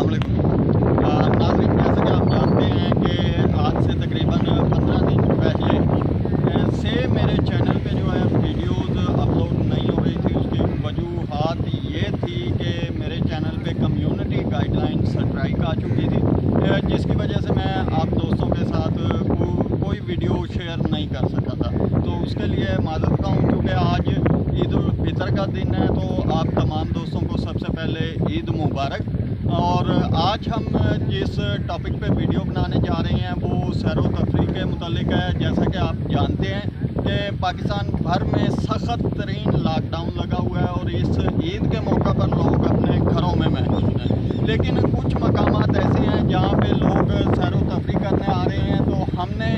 असलकुम जैसे कि आप जानते हैं कि आज से तकरीबन पंद्रह दिन पहले से मेरे चैनल पे जो है वीडियोस अपलोड नहीं हो रही थी उसकी वजूहत ये थी कि मेरे चैनल पे कम्युनिटी गाइडलाइन स्ट्राइक आ चुकी थी। जिसकी वजह से मैं आप दोस्तों के साथ को, कोई वीडियो शेयर नहीं कर सका था। तो उसके लिए माजरत का हूँ क्योंकि आज ईद फितर का दिन है तो आप तमाम दोस्तों को सबसे पहले ईद मुबारक। और आज हम जिस टॉपिक पे वीडियो बनाने जा रहे हैं, वो सैर व तफरी के मतलब है। जैसा कि आप जानते हैं कि पाकिस्तान भर में सख्त तरीन लॉकडाउन लगा हुआ है और इस ईद के मौका पर लोग अपने घरों में महसूस हैं। लेकिन कुछ मकाम ऐसे हैं जहाँ पे लोग सैर तफरी करने आ रहे हैं। तो हमने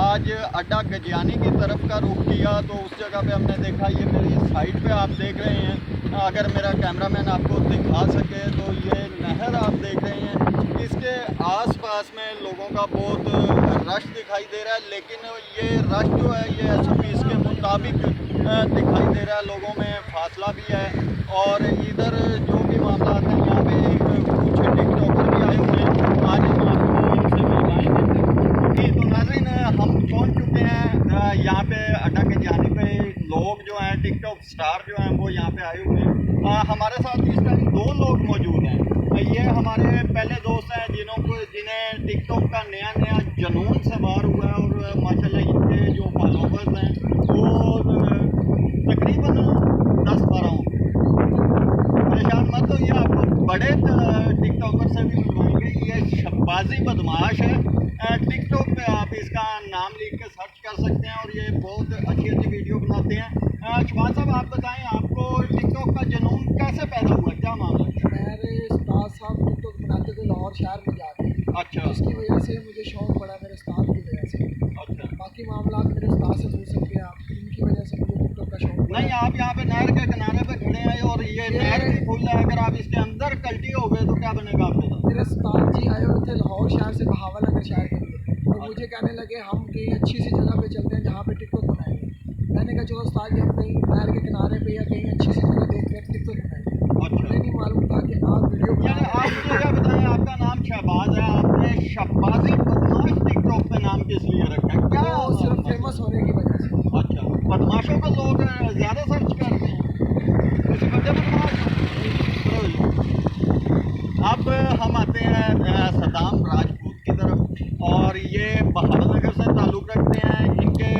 आज अड्डा गजियानी की तरफ़ का रुख किया तो उस जगह पे हमने देखा, ये मेरी साइड पे आप देख रहे हैं। अगर मेरा कैमरामैन आपको दिखा सके तो ये नहर आप देख रहे हैं। इसके आसपास में लोगों का बहुत रश दिखाई दे रहा है, लेकिन ये रश जो है, ये एस के मुताबिक दिखाई दे रहा है। लोगों में फासला भी है और इधर जो भी मामला आते हैं, यहाँ पे कुछ टिकटॉकर भी आए हुए हैं। आज हम आपको इनसे मिलवाएँगे। जी तो नाजरीन, हम पहुँच चुके हैं यहाँ पे अड्डा के जाने पे लोग जो हैं, टिकटॉक स्टार जो हैं, वो यहाँ पे आए हुए हैं। अ, हमारे साथ इस टाइम दो लोग मौजूद हैं। ये हमारे पहले दोस्त हैं जिन्हों को जिन्हें टिकटॉक का नया नया जुनून सवार हुआ है और माशाल्लाह इनके जो फॉलोवर्स हैं वो तकरीबन दस बारह होंगे। परेशान मत हो ये आपको बड़े टिकटॉकर से भी मिलवाएँगे। ये शब्बाजी बदमाश है। टिकटॉक पे आप इसका नाम लिख के सर्च कर सकते हैं और ये बहुत अच्छी अच्छी वीडियो बनाते हैं। शबाज साहब आप बताएँ आपको टिकटॉक का जुनून कैसे पैदा हुआ क्या मामला है? मेरे उस्ताद साहब टिकटॉक बनाते थे लाहौर शहर में जाके अच्छा जिसकी वजह से मुझे शौक पड़ा मेरे उस्ताद की वजह से। अच्छा। बाकी मामला मेरे उस्ताद से पूछ सकते हैं आप। इनकी वजह से मुझे टिकटॉक का शौक नहीं आप यहाँ पे नहर के किनारे पे खड़े हैं और ये नहर भी फुल है अगर आप इसके अंदर कल्टी हो गए तो क्या बनेगा आपके मेरे उस्ताद जी आए हुए थे लाहौर शहर से बहावल नगर शहर के लिए और मुझे कहने लगे हम कहीं अच्छी सी जगह पे चलते हैं जहाँ पे टिकटॉक बनाएँगे मैंने कहा चलो उस्ताद जी हम कहीं नहर के किनारे पे या कहीं अच्छी सी जगह देख कर टिकटॉक बनाएँगे अच्छा मुझे नहीं मालूम था कि आप वीडियो बना यानी रहे आप हैं। मुझे बताएँ आपका नाम शहबाज है शहबाजी बदमाश टिकटॉक पे नाम किस लिए रखा है? क्या वो सिर्फ़ फ़ेमस होने की वजह से। अच्छा बदमाशों को लोग ज़्यादा सर्च करते हैं। बदमाश अब हम आते हैं सदाम राजपूत की तरफ़ और ये बहादुरनगर नगर से ताल्लुक़ रखते हैं। इनके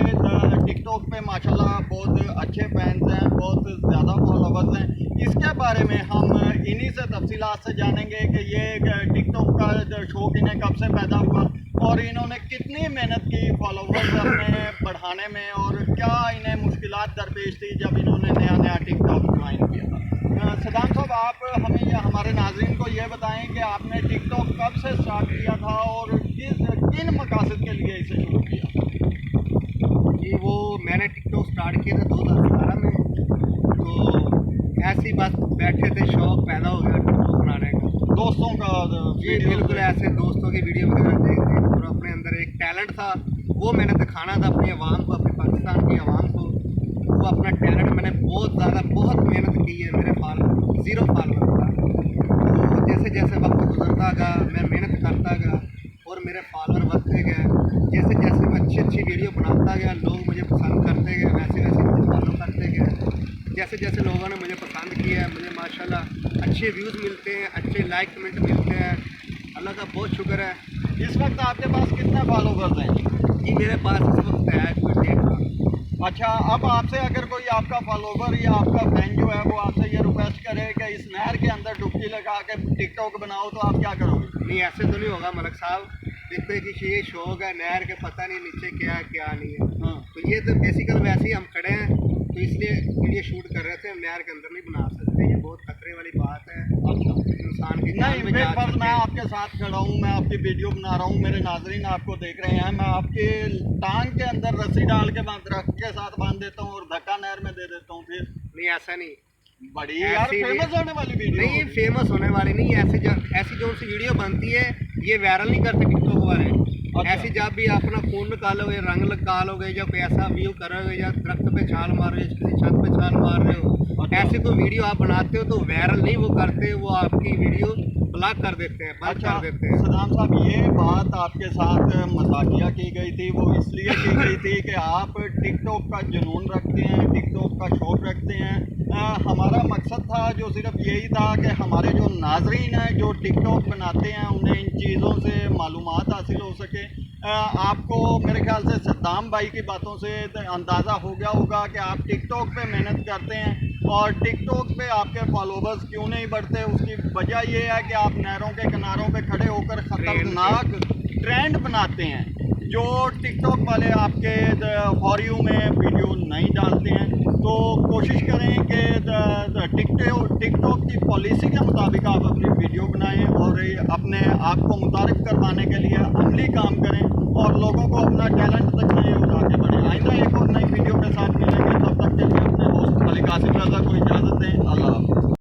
टिकटॉक पे माशाल्लाह बहुत अच्छे फैंस हैं, बहुत ज़्यादा फॉलोवर्स हैं। इसके बारे में हम इन्हीं से तफसीलात से जानेंगे कि ये टिकटॉक का शौक इन्हें कब से पैदा हुआ और इन्होंने कितनी मेहनत की फॉलोवर्स अपने बढ़ाने में और क्या इन्हें मुश्किल दरपेश थी जब इन्होंने नया नया टिकटॉक ज्वाइन किया था। सदाम साहब, आप हमें हमारे नाजरन को ये बताएँ कि आपने टिकटॉक कब से स्टार्ट किया था और किस, किन मकासद के लिए इसे शुरू किया? मैंने टिकटॉक स्टार्ट किया था दो हज़ार सतारह में। तो ऐसे ही बस बैठे थे शौक पैदा हो गया टिकटॉक बनाने का। दोस्तों का वीडियो बिल्कुल ऐसे दोस्तों की वीडियो वगैरह देख देख और अपने अंदर एक टैलेंट था। वो मैंने दिखाना था अपनी आवाम को अपने पाकिस्तान की आवाम को। वो अपना टैलेंट मैंने बहुत ज़्यादा बहुत मेहनत की है मेरे फॉलोअर ज़ीरो फॉलोअर था तो जैसे जैसे वक्त गुजरता गया मैं मेहनत करता गया और मेरे फॉलोअर बढ़ते गए जैसे जैसे मैं अच्छी अच्छी वीडियो बनाता गया लोग मुझे पसंद करते गए वैसे वैसे मुझे फॉलो करते गए जैसे जैसे लोगों ने मुझे पसंद किया है मुझे माशाल्लाह अच्छे व्यूज़ मिलते हैं अच्छे लाइक कमेंट मिलते हैं। अल्लाह का बहुत शुक्र है। इस वक्त आपके पास कितने फॉलोवर्स हैं? कि मेरे पास इस वक्त है कोई डेढ़ अच्छा अब आपसे अगर कोई आपका फॉलोवर या आपका फ़ैन जो है वो आपसे ये रिक्वेस्ट करे कि इस नहर के अंदर डुबकी लगा के टिकटॉक बनाओ तो आप क्या करोगे? नहीं ऐसे तो नहीं होगा मलक साहब। देखते कि ये शौक है नहर के पता नहीं नीचे क्या है क्या नहीं है। हाँ। तो ये तो बेसिकल वैसे ही हम खड़े हैं। तो इसलिए वीडियो शूट कर रहे थे नहर के अंदर नहीं बना सकते। ये बहुत खतरे वाली बात है। इंसान की नहीं सकती मैं आपके साथ खड़ा हूँ मैं आपकी वीडियो बना रहा हूँ मेरे नाजरीन आपको देख रहे हैं। मैं आपके टांग के अंदर रस्सी डाल के मैं दरख्त के साथ बाँध देता हूँ और धक्का नहर में दे देता हूँ फिर। नहीं ऐसा नहीं। बड़ी यार फ़ेमस होने वाली वीडियो नहीं फ़ेमस होने वाली नहीं ऐसी जो ऐसी जो सी वीडियो बनती है ये वायरल नहीं करते टिकटॉक वाले। ऐसी जब भी अपना फ़ोन निकालोगे रंग निकालोगे या कोई ऐसा व्यू करोगे या दरख्त पे छाल मार रहे हो किसी छत पे छाल मार रहे हो अच्छा। ऐसी कोई वीडियो आप बनाते हो तो वायरल नहीं वो करते वो आपकी वीडियो ब्लॉक कर देते हैं बंद अच्छा कर देते हैं। सदाम साहब ये बात आपके साथ मजाकिया की गई थी वो इसलिए की गई थी कि आप टिकटॉक का जुनून रखते हैं टिकटॉक का शौक रखते हैं। अ, हमारा मकसद था जो सिर्फ़ यही था कि हमारे जो नाजरीन हैं जो टिकटॉक बनाते हैं उन्हें इन चीज़ों से मालूम हासिल हो सके। आपको मेरे ख्याल से सद्दाम भाई की बातों से अंदाज़ा हो गया होगा कि आप टिकटॉक पे मेहनत करते हैं। और टिकटॉक पे आपके फॉलोवर्स क्यों नहीं बढ़ते? उसकी वजह ये है कि आप नहरों के किनारों पे खड़े होकर ख़तरनाक ट्रेंड बनाते हैं जो टिकटॉक वाले आपके फॉर यू में वीडियो नहीं डालते हैं। तो कोशिश करें कि टिकटॉक टिकटॉक की पॉलिसी के मुताबिक आप अपनी वीडियो बनाएँ और अपने आप को मुतारफ़ करवाने के लिए अमली काम करें और लोगों को अपना टैलेंट दिखाएँ और आगे बढ़ें। आइंदा एक और नई वीडियो के साथ मिलेंगे तब तक के लिए अपने होस्ट अली कासिम राजा को इजाज़त दें अल्लाह।